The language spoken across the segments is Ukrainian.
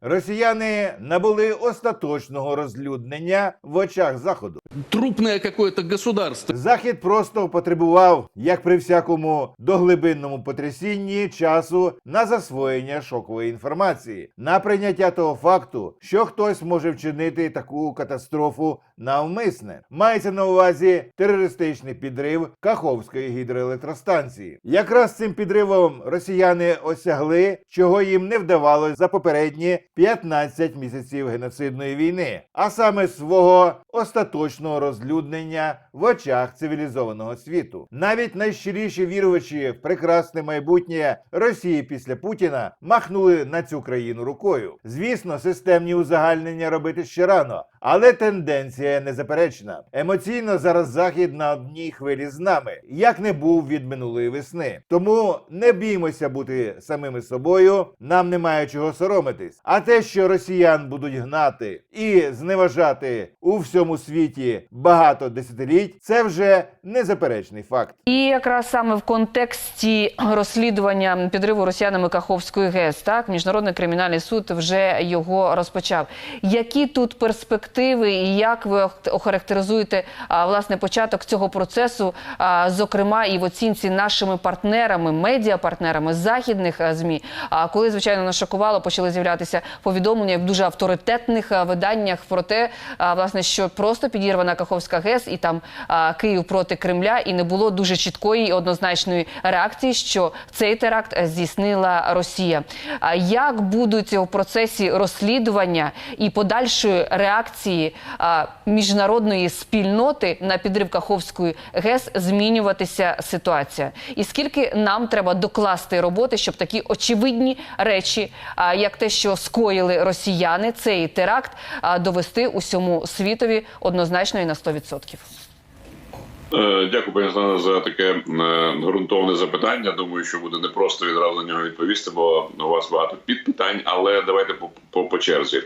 Росіяни набули остаточного розлюднення в очах заходу. Трупное какое-то государство. Захід просто потребував, як при всякому доглибинному потрясінні, часу на засвоєння шокової інформації, на прийняття того факту, що хтось може вчинити таку катастрофу навмисне. Мається на увазі терористичний підрив Каховської гідроелектростанції. Якраз цим підривом росіяни осягли, чого їм не вдавалося за попередні 15 місяців геноцидної війни, а саме свого остаточного розлюднення в очах цивілізованого світу. Навіть найщиріші вірувачі в прекрасне майбутнє Росії після Путіна махнули на цю країну рукою. Звісно, системні узагальнення робити ще рано, але тенденція незаперечна. Емоційно зараз захід на одній хвилі з нами, як не був від минулої весни. Тому не біймося бути самими собою. Нам немає чого соромитись. А те, що росіян будуть гнати і зневажати у всьому світі багато десятиліть, це вже незаперечний факт. І якраз саме в контексті розслідування підриву росіянами Каховської ГЕС, так міжнародний кримінальний суд вже його розпочав. Які тут перспективи, і як ви охарактеризуєте а, власне початок цього процесу, а, зокрема і в оцінці нашими партнерами, медіапартнерами західних змі? А коли звичайно нас шокувало, почали з'являтися повідомлення в дуже авторитетних виданнях про те, а, власне, що просто підірвана Каховська ГЕС і там а, Київ проти Кремля, і не було дуже чіткої і однозначної реакції, що цей теракт здійснила Росія. А як будуть у процесі розслідування і подальшої реакції а, міжнародної спільноти на підрив Каховської ГЕС змінюватися ситуація? І скільки нам треба докласти роботи, щоб такі очевидні речі, а, як те, що скоїли росіяни, цей теракт, а, довести усьому світові однозначно і на 100%? Е, Дякую, пані Оксано, за таке е, ґрунтовне запитання. Думаю, що буде непросто відразу на нього відповісти, бо у вас багато підпитань, але давайте по, по, по черзі.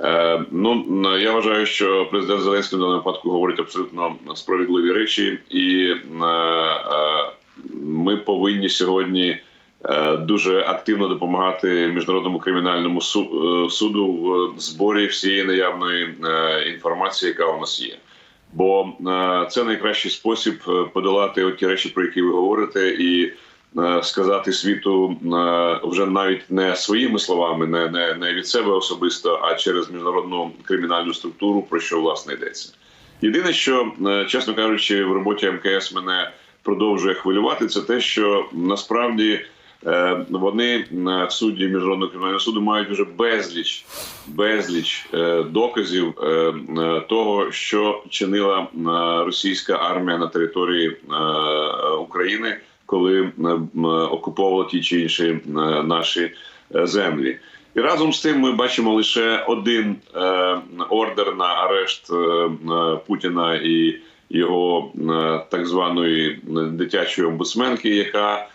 Е, ну я вважаю, що президент Зеленський в даному випадку говорить абсолютно справедливі речі, і е, е, ми повинні сьогодні дуже активно допомагати міжнародному кримінальному е, суду в зборі всієї наявної е, інформації, яка у нас є. Бо е, це найкращий спосіб е, подолати ті речі, про які ви говорите, і е, сказати світу е, вже навіть не своїми словами, не, не, не від себе особисто, а через міжнародну кримінальну структуру, про що власне йдеться. Єдине, що е, чесно кажучи, в роботі МКС мене продовжує хвилювати, це те, що насправді. Е, Вони е, судді міжнародного кримінального суду мають вже безліч безліч е, доказів того, що чинила російська армія на території України, коли окуповувала ті чи інші наші землі. І разом з тим ми бачимо лише один ордер на арешт Путіна і його так званої дитячої омбудсменки, яка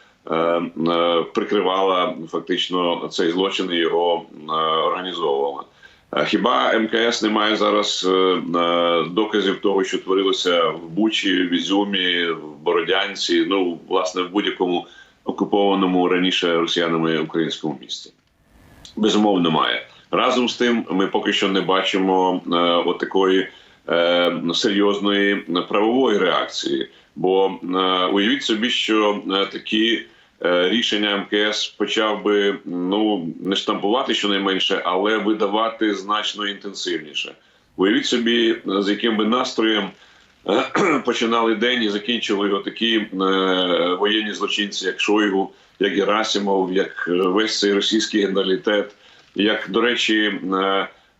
прикривала фактично цей злочин і його е, організовувала. Хіба МКС не має зараз е, е, доказів того, що творилося в Бучі, в Ізюмі, в Бородянці, ну власне в будь-якому окупованому раніше росіянами українському місті? Безумовно, немає. Разом з тим, ми поки що не бачимо е, от такої е, серйозної правової реакції. Бо е, уявіть собі, що е, такі е, рішення МКС почав би ну не штампувати щонайменше, але видавати значно інтенсивніше. Уявіть собі, з яким би настроєм починали день і закінчили його такі воєнні злочинці, як Шойгу, як Герасимов, як весь цей російський генералітет, як, до речі,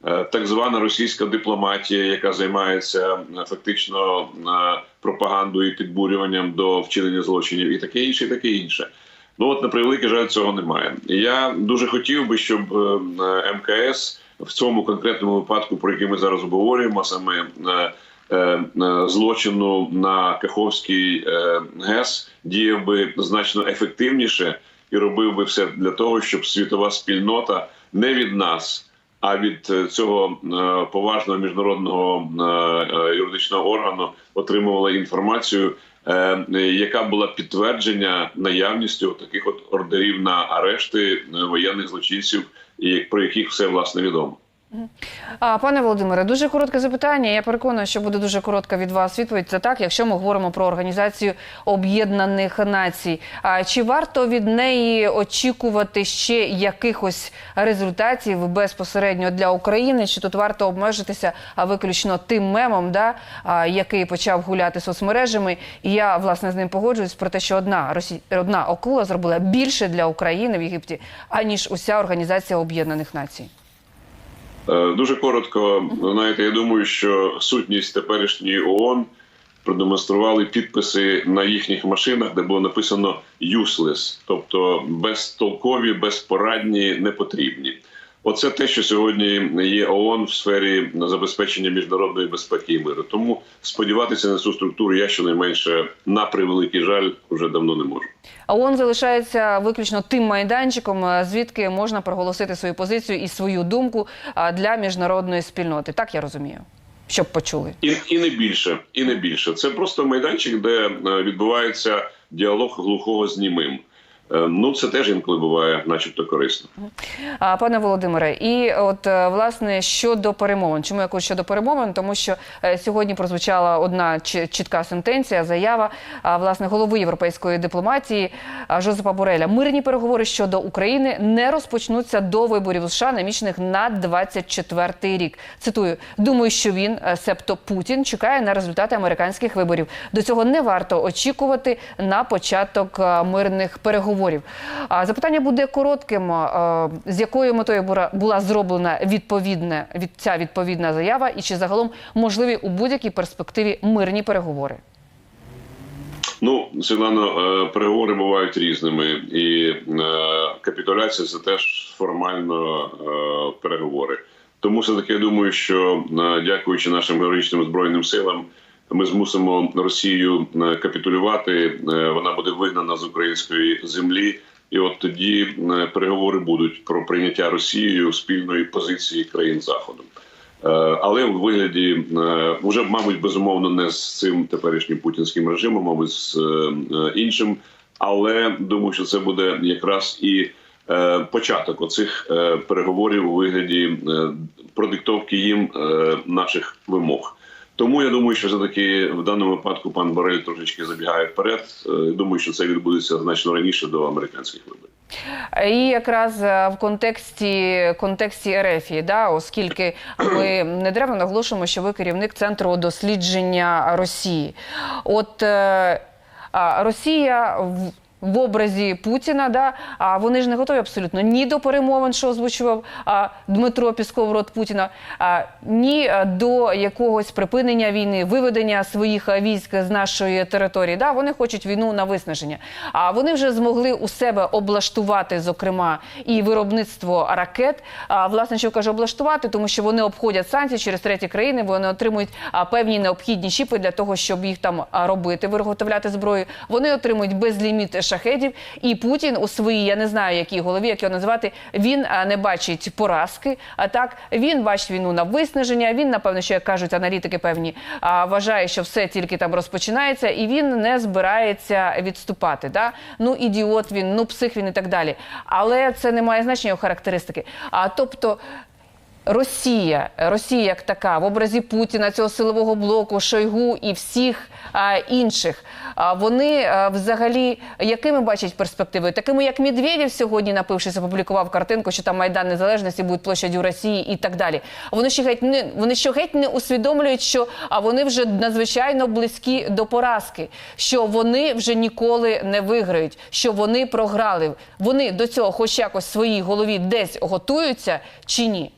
так звана російська дипломатія, яка займається е, фактично е, пропагандою і підбурюванням до вчинення злочинів, і таке інше, і таке інше. Ну от на превеликий жаль, цього немає. Я дуже хотів би, щоб е, е, МКС в цьому конкретному випадку, про який ми зараз обговорюємо, саме е, е, е, злочину на Каховський е, ГЕС, діяв би значно ефективніше і робив би все для того, щоб світова спільнота не від нас. А від е, цього е, поважного міжнародного е, юридичного органу отримувала інформацію яка була підтвердження наявністю таких от ордерів на арешти воєнних злочинців, про яких все власне відомо. Пане Володимире, дуже коротке запитання. Я переконана, що буде дуже коротка від вас відповідь. Це так, якщо ми говоримо про організацію Об'єднаних Націй. А чи варто від неї очікувати ще якихось результатів безпосередньо для України? Чи тут варто обмежитися виключно тим мемом, да, який почав гуляти соцмережами? І я власне з ним погоджуюсь про те, що одна Росі... одна акула зробила більше для України в Єгипті, аніж уся організація Об'єднаних Націй. Е, Дуже коротко, знаєте, я думаю, що сутність теперішньої ООН продемонстрували підписи на їхніх машинах, де було написано «useless», тобто безтолкові, безпорадні, непотрібні. Оце те, що сьогодні є ООН в сфері забезпечення міжнародної безпеки і миру. Тому сподіватися на цю структуру я щонайменше на превеликий жаль вже давно не можу. ООН залишається виключно тим майданчиком, е, звідки можна проголосити свою позицію і свою думку для міжнародної спільноти. Так я розумію, щоб почули. І, і не більше, і не більше. Це просто майданчик, де е, відбувається діалог глухого з німим. Е, Ну, це теж інколи буває, начебто, корисно. Пане Володимире, і от е, власне щодо перемовин. Чому я кажу щодо перемовин? Тому що е, сьогодні прозвучала одна чітка сентенція, заява власне голови європейської дипломатії Жозепа Бореля. Мирні переговори щодо України не розпочнуться до виборів у США, намічених на 24-й рік. Цитую: думаю, що він, себто Путін, чекає на результати американських виборів. До цього не варто очікувати на початок мирних переговорів. А запитання буде коротким. З якою метою була зроблена відповідна від ця відповідна заява, і чи загалом можливі у будь-якій перспективі мирні переговори? Ну, Світлано, е, переговори бувають різними, і е, капітуляція це теж формально е, переговори. Тому все таки я думаю, що дякуючи нашим героїчним збройним силам, ми змусимо Росію е, капітулювати. Е, Вона буде вигнана з української землі. І от тоді е, переговори будуть про прийняття Росією спільної позиції країн Заходу. Але в вигляді вже, мабуть, безумовно, не з цим теперішнім путінським режимом, мабуть, з іншим. Але думаю, що це буде якраз і початок оцих переговорів у вигляді продиктовки їм наших вимог. Тому я думаю, що все таки в даному випадку пан Борель трошечки забігає вперед. Е, Думаю, що це відбудеться значно раніше до американських виборів. І якраз е, в контексті контексті Ерефії, да, оскільки ми недаремно наголошуємо, що ви керівник центру дослідження Росії. От е, Росія в. Образі Путіна, да, а вони ж не готові абсолютно ні до перемовин, що озвучував а, Дмитро Пісков, рот Путіна, а, ні а, до якогось припинення війни, виведення своїх військ з нашої території. Да, вони хочуть війну на виснаження. А вони вже змогли у себе облаштувати, зокрема, і виробництво ракет. А власне, що каже облаштувати, тому що вони обходять санкції через треті країни, вони отримують а, певні необхідні чіпи для того, щоб їх там робити, виготовляти зброю. Вони отримують безліміт шахедів. І Путін у своїй, я не знаю, якій голові, як його називати, він не бачить поразки. А так він бачить війну на виснаження. Він, напевно, що як кажуть аналітики певні, вважає, що все тільки там розпочинається, і він не збирається відступати. Да? Ну, ідіот він, ну псих він і так далі. Але це не має значення його характеристики. А тобто. Росія, Росія як така в образі Путіна, цього силового блоку, Шойгу і всіх а, інших. А вони а, взагалі якими бачать перспективи? Такими, як Медведєв сьогодні, напившись, опублікував картинку, що там Майдан Незалежності буде площадю Росії і так далі. Вони ще геть не вони що геть не усвідомлюють, що а вони вже надзвичайно близькі до поразки, що вони вже ніколи не виграють, що вони програли. Вони до цього, хоч якось в своїй голові десь готуються чи ні?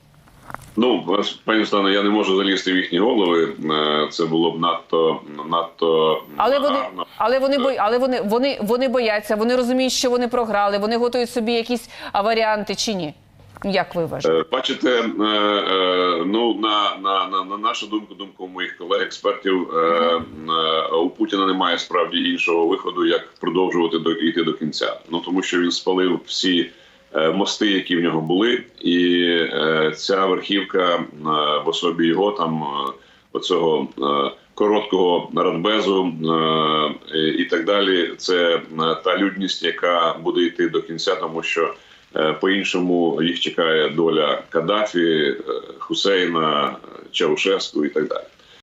Ну, пані Стане, я не можу залізти в їхні голови. Е, Це було б надто надто Але вони, гарно. але вони бой, але вони, вони, вони бояться, вони розуміють, що вони програли, вони готують собі якісь варіанти чи ні? Як ви вважаєте? Е, Бачите, е, е, ну на, на, на, на нашу думку, думку моїх колег експертів, е, е, у Путіна немає справді іншого виходу, як продовжувати до йти до кінця. Ну тому що він спалив всі е, мости, які в нього були, і е, ця верхівка е, в особі його там. е, Оцього е, короткого радбезу е, і так далі. Це е, та людність, яка буде йти до кінця, тому що е, по-іншому їх чекає доля Каддафі, е, Хусейна, Чаушеску і так далі.